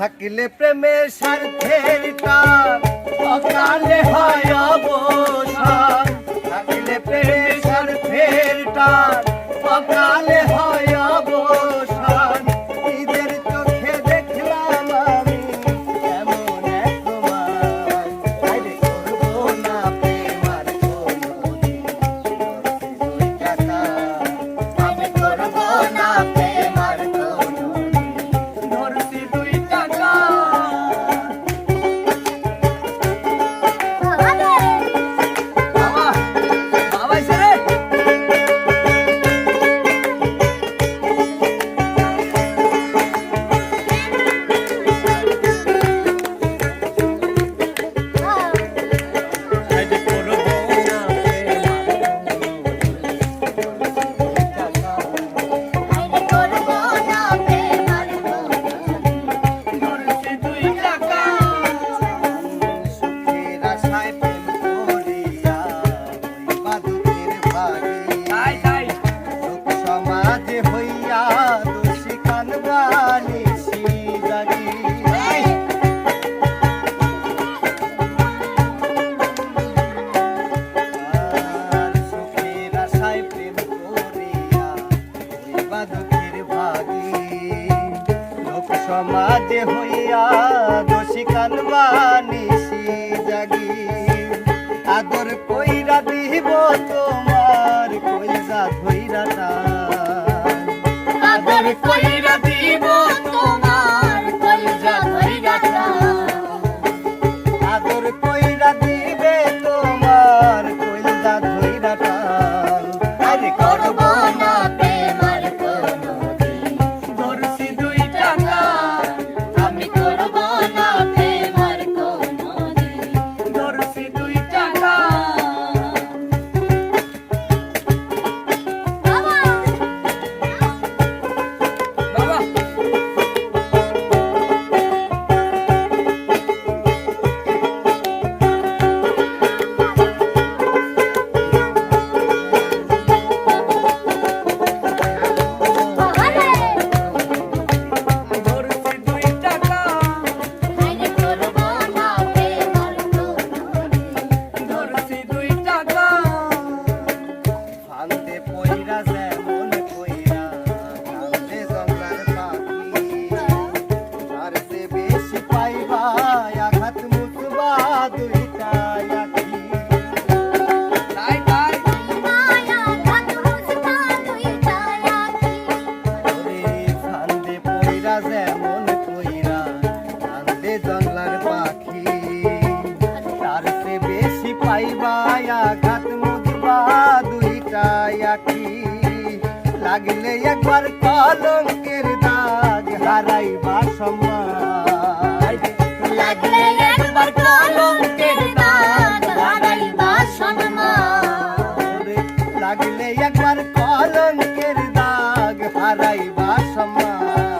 থাকলে প্রেমে স্বার্থের টান অকালে হয় অবসান। থাকলে প্রেমে স্বার্থের টান অকালে হয় হইয়া দোষী কানবা নিশি জাগি। আদর কইরা দিব তোমার কইরা ধইরা আদর কইরা అంతే একবার কলঙ্কের দাগ হারাইবা সময়। লাগলে একবার কলঙ্কের দাগ হারাইবা সময়। লাগলে একবার কলঙ্কের দাগ হারাইবা সময়।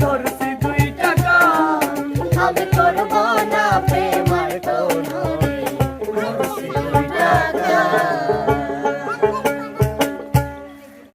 doğru